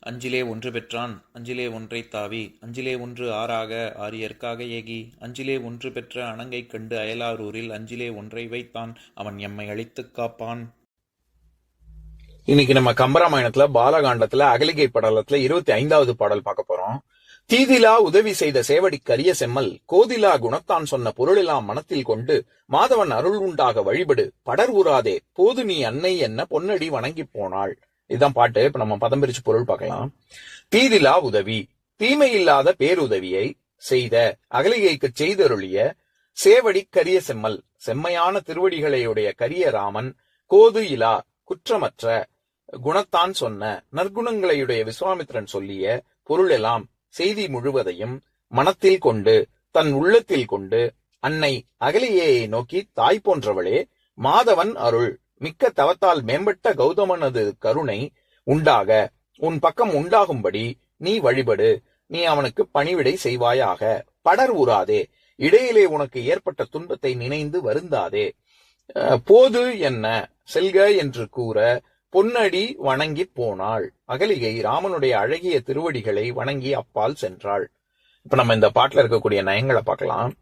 அஞ்சிலே ஒன்று பெற்றான் அஞ்சிலே ஒன்றை தாவி அஞ்சிலே ஒன்று ஆறாக ஆரியர்க்காக ஏகி அஞ்சிலே ஒன்று பெற்ற அணங்கைக் கண்டு அயலாரூரில் அஞ்சிலே ஒன்றை வைத்தான் அவன் எம்மை அழித்துக் காப்பான். இன்னைக்கு நம்ம கம்பராமாயணத்துல பாலகாண்டத்துல அகலிகை படலத்துல இருபத்தி ஐந்தாவது பாடல் பார்க்க போறோம். தீதிலா உதவி செய்த சேவடி கரிய செம்மல் கோதிலா குணத்தான் சொன்ன பொருளெல்லாம் மனத்தில் கொண்டு மாதவன் அருள் உண்டாக வழிபடு படர் ஊராதே போது நீ அன்னை என்ன பொன்னடி வணங்கி போனாள். இதுதான் பாட்டு. இப்ப நம்ம பதம் பிரிச்சு பொருள் பார்க்கலாம். தீதிலா உதவி. தீமை இல்லாத பேருதவியை செய்த. அகலிகைக்கு செய்தருளிய சேவடி கரிய செம்மல். செம்மையான திருவடிகளையுடைய கரிய ராமன். கோது இலா குற்றமற்ற. குணத்தான் சொன்ன. நற்குணங்களையுடைய விஸ்வாமித்திரன் சொல்லிய பொருளெல்லாம் செய்தி முழுவதையும் மனத்தில் கொண்டு தன் உள்ளத்தில் கொண்டு அன்னை அகலியையை நோக்கி தாய் போன்றவளே மாதவன் அருள். மிக்க தவத்தால் மேம்பட்ட கௌதமனது கருணை உண்டாக. உன் பக்கம் உண்டாகும்படி நீ வழிபடு. நீ அவனுக்கு பணிவிடை செய்வாயாக. படர் உறாதே இடையிலே உனக்கு ஏற்பட்ட துன்பத்தை நினைந்து வருந்தாதே. போது என்ன? செல்க என்று கூற பொன்னடி வணங்கி போனாள். அகலிகை ராமனுடைய அழகிய திருவடிகளை வணங்கி அப்பால் சென்றாள். இப்ப நம்ம இந்த பாட்டுல இருக்கக்கூடிய நயங்களை பார்க்கலாம்.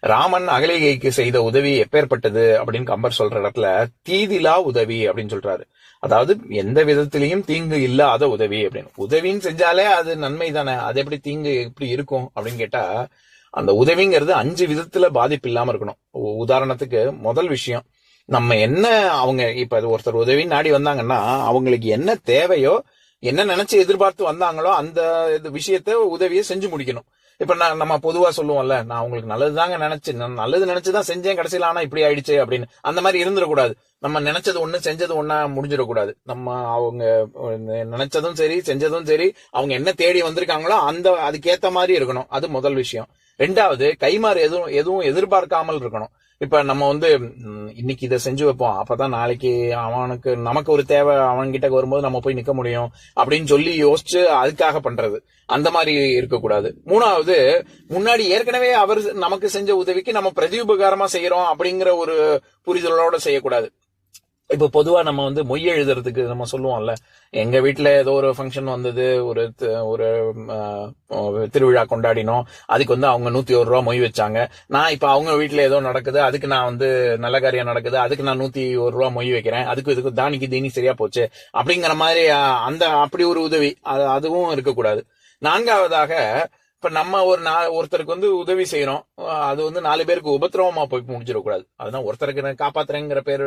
ராமன் அகலிகைக்கு செய்த உதவி எப்பேற்பட்டது அப்படின்னு கம்பர் சொல்ற இடத்துல தீதிலா உதவி அப்படின்னு சொல்றாரு. அதாவது எந்த விதத்திலையும் தீங்கு இல்லாத உதவி அப்படின்னு. உதவின்னு செஞ்சாலே அது நன்மை தானே. அது எப்படி தீங்கு எப்படி இருக்கும் அப்படின்னு கேட்டா அந்த உதவிங்கிறது அஞ்சு விதத்துல பாதிப்பு இல்லாம இருக்கணும். உ- உதாரணத்துக்கு முதல் விஷயம் நம்ம என்ன அவங்க இப்ப அது ஒருத்தர் உதவி நாடி வந்தாங்கன்னா அவங்களுக்கு என்ன தேவையோ என்ன நினைச்சு எதிர்பார்த்து வந்தாங்களோ அந்த இது விஷயத்த உதவியை செஞ்சு முடிக்கணும். இப்ப நான் நம்ம பொதுவா சொல்லுவோம்ல நான் உங்களுக்கு நல்லதுதாங்க நினைச்சு நான் நல்லது நினைச்சுதான் செஞ்சேன் கடைசியில் ஆனா இப்படி ஆயிடுச்சு அப்படின்னு. அந்த மாதிரி இருந்துடக்கூடாது. நம்ம நினைச்சது ஒண்ணு செஞ்சது ஒன்னா முடிஞ்சிடக்கூடாது. நம்ம அவங்க நினைச்சதும் சரி செஞ்சதும் சரி அவங்க என்ன தேடி வந்திருக்காங்களோ அந்த அதுக்கேத்த மாதிரி இருக்கணும். அது முதல் விஷயம். ரெண்டாவது கைமாறு எதுவும் எதுவும் எதிர்பார்க்காமல் இருக்கணும். இப்ப நம்ம வந்து இன்னைக்கு இதை செஞ்சு வைப்போம். அப்பதான் நாளைக்கு அவனுக்கு நமக்கு ஒரு தேவை அவன்கிட்ட வரும்போது நம்ம போய் நிக்க முடியும் அப்படின்னு சொல்லி யோசிச்சு அதுக்காக பண்றது. அந்த மாதிரி இருக்கக்கூடாது. மூணாவது முன்னாடி ஏற்கனவே அவர் நமக்கு செஞ்ச உதவிக்கு நம்ம பிரதியுபகாரமா செய்யறோம் அப்படிங்கிற ஒரு புரிதலோட செய்யக்கூடாது. இப்போ பொதுவா நம்ம வந்து மொய் எழுதுறதுக்கு நம்ம சொல்லுவோம்ல எங்க வீட்டில் ஏதோ ஒரு ஃபங்க்ஷன் வந்தது ஒரு ஒரு திருவிழா கொண்டாடினோம் அதுக்கு வந்து அவங்க நூத்தி ஒரு ரூபா மொய் வச்சாங்க. நான் இப்ப அவங்க வீட்டில் ஏதோ நடக்குது அதுக்கு நான் வந்து நல்ல காரியம் நடக்குது அதுக்கு நான் நூத்தி ஒரு ரூபா மொய் வைக்கிறேன் அதுக்கு இதுக்கு தானிக்கு தீனி சரியா போச்சு அப்படிங்கிற மாதிரி அந்த அப்படி ஒரு உதவி அது அதுவும் இருக்கக்கூடாது. நான்காவதாக இப்ப நம்ம ஒரு நா ஒருத்தருக்கு வந்து உதவி செய்யறோம் அது வந்து நாலு பேருக்கு உபத்திரவமா போய் முடிஞ்சிடக்கூடாது. அதுதான் ஒருத்தருக்கு நான் காப்பாத்துறேங்கிற பேர்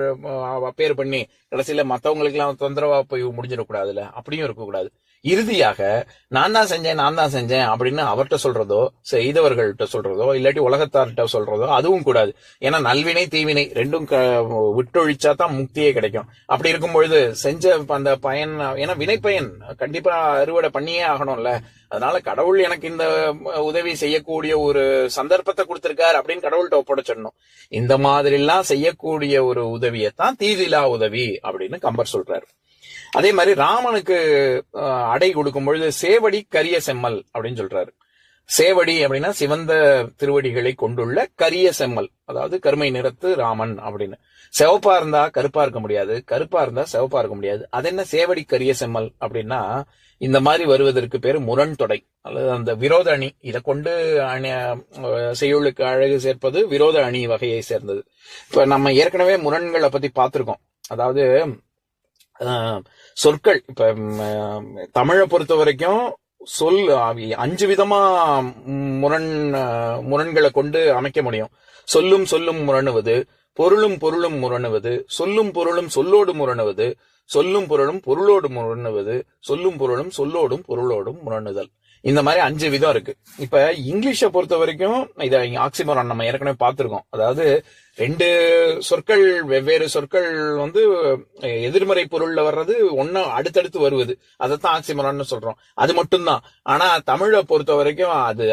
பேர் பண்ணி கடைசியில மத்தவங்களுக்கு எல்லாம் தொந்தரவா போய் முடிஞ்சிடக்கூடாதுல்ல? அப்படியும் இருக்கக்கூடாது. இறுதியாக நான் தான் செஞ்சேன் நான் தான் செஞ்சேன் அப்படின்னு அவர்கிட்ட சொல்றதோ செய்தவர்கள்ட்ட சொல்றதோ இல்லாட்டி உலகத்தார்கிட்ட சொல்றதோ அதுவும் கூடாது. ஏன்னா நல்வினை தீவினை ரெண்டும் க- விட்டொழிச்சா தான் முக்தியே கிடைக்கும். அப்படி இருக்கும் பொழுது செஞ்ச அந்த பயன் ஏன்னா வினை பயன் கண்டிப்பா அறுவடை பண்ணியே ஆகணும்ல. அதனால கடவுள் எனக்கு இந்த உதவி செய்யக்கூடிய ஒரு சந்தர்ப்பத்தை கொடுத்திருக்காரு அப்படின்னு கடவுள்கிட்ட ஒப்படைச்சிடணும். இந்த மாதிரி எல்லாம் செய்யக்கூடிய ஒரு உதவியைத்தான் தீதிலா உதவி அப்படின்னு கம்பர் சொல்றாரு. அதே மாதிரி ராமனுக்கு அடை கொடுக்கும் பொழுது சேவடி கரிய செம்மல் அப்படின்னு சொல்றாரு. சேவடி அப்படின்னா சிவந்த திருவடிகளை கொண்டுள்ள கரிய செம்மல். அதாவது கருமை நிறத்து ராமன் அப்படின்னு. செவப்பா இருந்தா கருப்பா இருக்க முடியாது. கருப்பா இருந்தா செவப்பா இருக்க முடியாது. அது என்ன சேவடி கரிய செம்மல் அப்படின்னா இந்த மாதிரி வருவதற்கு பேர் முரண் தொடை. அல்லது அந்த விரோத அணி. இதை கொண்டு அணி செய்யுளுக்கு அழகு சேர்ப்பது விரோத அணி வகையை சேர்ந்தது. இப்ப நம்ம ஏற்கனவே முரண்களை பத்தி பார்த்திருக்கோம். அதாவது சொற்கள். இப்ப தமிழை பொறுத்த வரைக்கும் சொல் அஞ்சு விதமா முரண் முரண்களை கொண்டு அமைக்க முடியும். சொல்லும் சொல்லும் முரணுவது பொருளும் பொருளும் முரணுவது சொல்லும் பொருளும் சொல்லோடு முரணுவது சொல்லும் பொருளும் பொருளோடு முரணுவது சொல்லும் பொருளும் சொல்லோடும் பொருளோடும் முரணுதல். இந்த மாதிரி அஞ்சு விதம் இருக்கு. இப்ப இங்கிலீஷை பொறுத்த வரைக்கும் இதை ஆக்சிமரான் நம்ம ஏற்கனவே பார்த்திருக்கோம். அதாவது ரெண்டு சொற்கள் வெவ்வேறு சொற்கள் வந்து எதிர்மறை பொருள்ல வர்றது ஒன்னு அடுத்தடுத்து வருவது. அதைத்தான் ஆக்சிமரான்னு சொல்றோம். அது மட்டும்தான். ஆனா தமிழை பொறுத்த வரைக்கும் அது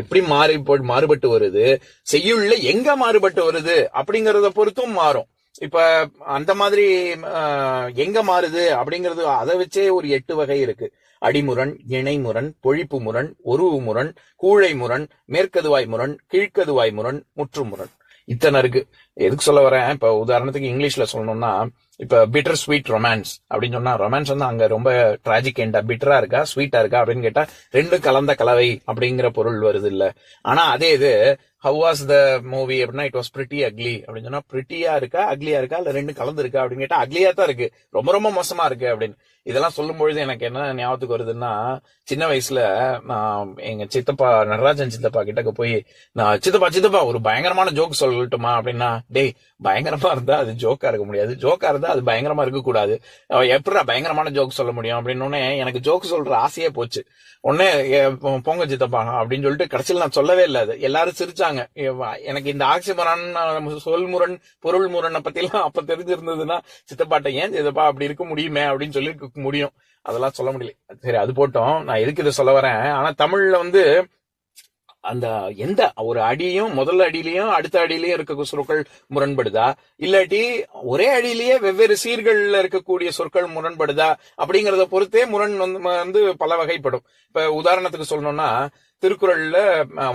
எப்படி மாறி மாறுபட்டு வருது செய்யுள்ள எங்க மாறுபட்டு வருது அப்படிங்கறத பொறுத்தும் மாறும். இப்ப அந்த மாதிரி ஆஹ், எங்க மாறுது அப்படிங்கறது அதை வச்சே ஒரு எட்டு வகை இருக்கு. அடிமுரண் இணைமுரண் பொழிப்பு முரண் ஒருவு முரண் கூழை முரண் மேற்கதுவாய் முரண் கீழ்க்கதுவாய் முரண் முற்றுமுரண். இத்தனை இருக்கு. எதுக்கு சொல்ல வரேன்? இப்ப உதாரணத்துக்கு இங்கிலீஷ்ல சொல்லணும்னா இப்ப பிட்டர் ஸ்வீட் ரொமான்ஸ் அப்படின்னு சொன்னா ரொமான்ஸ் வந்து அங்க ரொம்ப டிராஜிக் எண்டா பிட்டரா இருக்கா ஸ்வீட்டா இருக்கா அப்படின்னு கேட்டா ரெண்டும் கலந்த கலவை அப்படிங்கிற பொருள் வருது இல்ல. ஆனா அதே இது ஹவ் வாஸ் த மூவி அப்படின்னா இட் வாஸ் பிரிட்டி அக்லி அப்படின்னு சொன்னா பிரிட்டியா இருக்கா அக்லியா இருக்கா இல்ல ரெண்டு கலந்து இருக்கா அப்படின்னு கேட்டா அக்லியா தான் இருக்கு. ரொம்ப ரொம்ப மோசமா இருக்கு அப்படின்னு. இதெல்லாம் சொல்லும் பொழுது எனக்கு என்ன ஞாபகத்துக்கு வருதுன்னா சின்ன வயசுல நான் எங்க சித்தப்பா நடராஜன் சித்தப்பா கிட்ட போய் நான் சித்தப்பா சித்தப்பா ஒரு பயங்கரமான ஜோக் சொல்லட்டுமா? அப்படின்னா டேய் பயங்கரமா இருந்தா அது ஜோக்கா இருக்க முடியாது. ஜோக்கா இருந்தா அது பயங்கரமா இருக்க கூடாது. எப்படா பயங்கரமான ஜோக் சொல்ல முடியும்? அப்படின்னு உடனே எனக்கு ஜோக் சொல்ற ஆசையே போச்சு. உடனே போங்க சித்தப்பா அப்படின்னு சொல்லிட்டு கடைசியில் நான் சொல்லவே இல்லை அது. எல்லாரும் சிரிச்சாங்க. சொல்றாங்க. எனக்கு இந்த ஆக்சிமரான் சொல்முரண் பொருள் முரணை பத்தி எல்லாம் அப்ப தெரிஞ்சிருந்ததுன்னா சித்தப்பாட்ட ஏன் சித்தப்பா அப்படி இருக்க முடியுமே அப்படின்னு சொல்லி முடியும். அதெல்லாம் சொல்ல முடியல. சரி அது போட்டோம். நான் எதுக்கு இதை சொல்ல வரேன்? ஆனா தமிழ்ல வந்து அந்த எந்த ஒரு அடியும் முதல் அடியிலையும் அடுத்த அடியிலையும் இருக்க சொற்கள் முரண்படுதா? இல்லாட்டி ஒரே அடியிலேயே வெவ்வேறு சீர்கள்ல இருக்கக்கூடிய சொற்கள் முரண்படுதா? அப்படிங்கறத பொறுத்தே முரண் வந்து வந்து பல வகைப்படும். இப்ப உதாரணத்துக்கு சொல்லணும்னா திருக்குறள்ல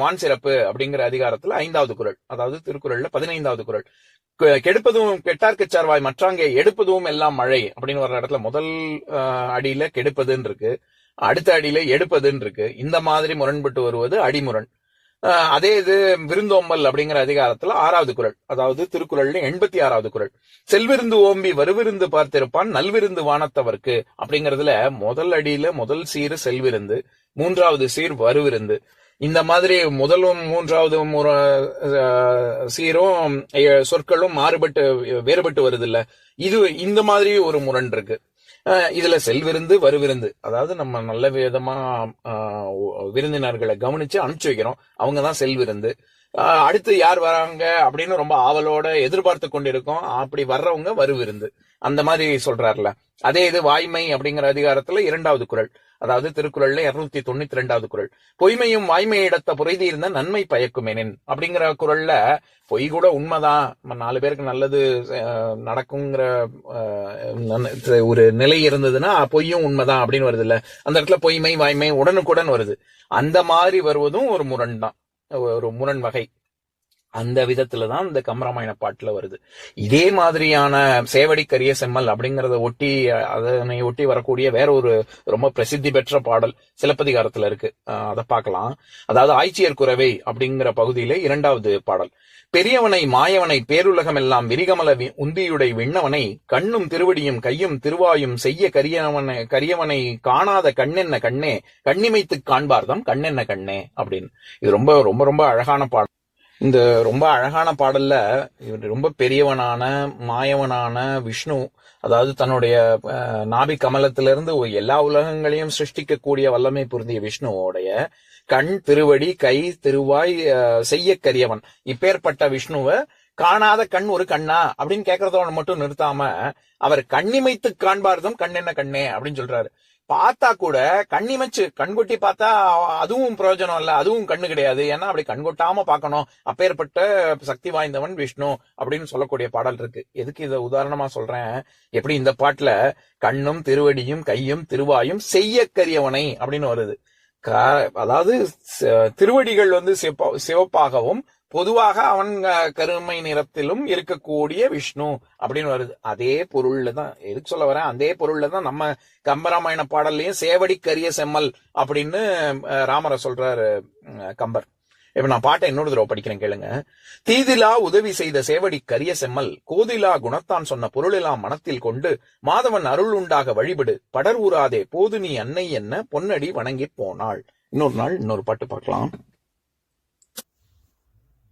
வான் சிறப்பு அப்படிங்கிற அதிகாரத்துல ஐந்தாவது குறள் அதாவது திருக்குறள்ல பதினைந்தாவது குறள். கெடுப்பதும் கெட்டார்க்கு சார்வாய் மற்றாங்க எடுப்பதும் எல்லாம் மழை அப்படின்னு வர்ற இடத்துல முதல் அடியில கெடுப்பதுன்னு இருக்கு அடுத்த அடியில எடுப்பதுன்னு இருக்கு இந்த மாதிரி முரண்பட்டு வருவது அடிமுரண். அதே இது விருந்தோம்பல் அப்படிங்கிற அதிகாரத்துல ஆறாவது குறள் அதாவது திருக்குறள்ல எண்பத்தி ஆறாவது குறள் செல்விருந்து ஓம்பி வருவிருந்து பார்த்திருப்பான் நல்விருந்து வானத்தவர்க்கு அப்படிங்கறதுல முதல் அடியில முதல் சீர் செல்விருந்து மூன்றாவது சீர் வருவிருந்து. இந்த மாதிரி முதலும் மூன்றாவது முற- சீரும் சொற்களும் மாறுபட்டு வேறுபட்டு வருது இல்ல இது இந்த மாதிரி ஒரு முரண் இருக்கு இதுல செல்விருந்து வருவிருந்து. அதாவது நம்ம நல்ல விதமா அஹ், விருந்தினர்களை கவனிச்சு அனுப்பிச்சு வைக்கிறோம். அவங்க தான் செல்விருந்து. அடுத்து யார் வராங்க அப்படின்னு ரொம்ப ஆவலோட எதிர்பார்த்து கொண்டிருக்கோம். அப்படி வர்றவங்க வருவிருந்து அந்த மாதிரி சொல்றாருல. அதே இது வாய்மை அப்படிங்கிற அதிகாரத்துல இரண்டாவது குறள் அதாவது திருக்குறள்ல இருநூத்தி தொண்ணூத்தி ரெண்டாவது குறள் பொய்மையும் வாய்மை இடத்த புரைதி இருந்த நன்மை பயக்குமெனின் அப்படிங்கிற குறள்ல பொய் கூட உண்மைதான். நாலு பேருக்கு நல்லது அஹ், நடக்குங்கிற அஹ், ஒரு நிலை இருந்ததுன்னா பொய்யும் உண்மைதான் அப்படின்னு வருது இல்ல அந்த இடத்துல பொய்மை வாய்மை உடனுக்குடன் வருது. அந்த மாதிரி வருவதும் ஒரு முரண் தான் ஒரு முரண் வகை அந்த விதத்துல தான் இந்த கம்பராமாயண பாட்டுல வருது. இதே மாதிரியான சேவடி கரிய செம்மல் அப்படிங்கறத ஒட்டி அதனை ஒட்டி வரக்கூடிய வேற ஒரு ரொம்ப பிரசித்தி பெற்ற பாடல் சிலப்பதிகாரத்துல இருக்கு. அதை பார்க்கலாம். அதாவது ஆய்ச்சியர் குறவை அப்படிங்கிற பகுதியில இரண்டாவது பாடல். பெரியவனை மாயவனை பேருலகம் எல்லாம் விரிகமல உந்தியுடை விண்ணவனை கண்ணும் திருவடியும் கையும் திருவாயும் செய்ய கரியவனை கரியவனை காணாத கண்ணென்ன கண்ணே கண்ணிமைத்துக் காண்பார்தம் கண்ணென்ன கண்ணே அப்படின்னு. இது ரொம்ப ரொம்ப ரொம்ப அழகான பாடல். இந்த ரொம்ப அழகான பாடல்ல இவர் ரொம்ப பெரியவனான மாயவனான விஷ்ணு அதாவது தன்னுடைய நாபி கமலத்திலிருந்து எல்லா உலகங்களையும் சிருஷ்டிக்கக்கூடிய வல்லமை பொருந்திய விஷ்ணுவோடைய கண் திருவடி கை திருவாய் செய்யக்கரியவன். செய்ய கரியவன் இப்பேற்பட்ட விஷ்ணுவை காணாத கண் ஒரு கண்ணா அப்படின்னு கேட்கறதோட மட்டும் நிறுத்தாம அவர் கண்ணிமைத்து காண்பார்தும் கண் என்ன கண்ணே அப்படின்னு சொல்றாரு. பார்த்தா கூட கண்ணிமைச்சு கண்கொட்டி பார்த்தா அதுவும் பிரயோஜனம் இல்ல அதுவும் கண்ணு கிடையாது. ஏன்னா அப்படி கண்கொட்டாம பார்க்கணும். அப்பேற்பட்ட சக்தி வாய்ந்தவன் விஷ்ணு அப்படின்னு சொல்லக்கூடிய பாடல் இருக்கு. எதுக்கு இதை உதாரணமா சொல்றேன்? எப்படி இந்த பாட்டுல கண்ணும் திருவடியும் கையும் திருவாயும் செய்யக்கரியவனை அப்படின்னு வருது. அதாவது திருவடிகள் வந்து சிவப்பாகவும் பொதுவாக அவன் கருமை நிறத்திலும் இருக்கக்கூடிய விஷ்ணு அப்படின்னு வருது. அதே பொருள்ல தான் எதுக்கு சொல்ல வரேன்? அதே பொருள்ல தான் நம்ம கம்பராமாயண பாடல்லையும் சேவடி கரிய செம்மல் அப்படின்னு அஹ், ராமரை சொல்றாரு கம்பர். இப்ப நான் பாட்டை இன்னொரு தடவை படிக்கிறேன் கேளுங்க. தீதிலா உதவி செய்த சேவடி கரிய செம்மல் கோதிலா குணத்தான் சொன்ன பொருளெல்லாம் மனத்தில் கொண்டு மாதவன் அருள் உண்டாக வழிபடு படர் ஊராதே போது நீ அன்னை என்ன பொன்னடி வணங்கி போனாள். இன்னொரு நாள் இன்னொரு பாட்டு பார்க்கலாம்.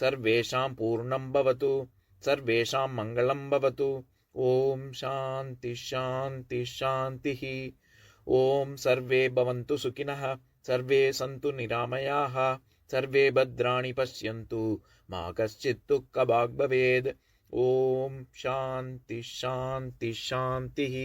सर्वेषां पूर्णं भवतु सर्वेषां मङ्गलं भवतु। ॐ शान्ति शान्ति शान्तिः। ॐ सर्वे भवन्तु सुखिनः सर्वे सन्तु निरामयाः सर्वे भद्राणि पश्यन्तु मा कश्चित् दुःखभाग् भवेत् ॐ शान्ति शान्ति शान्तिः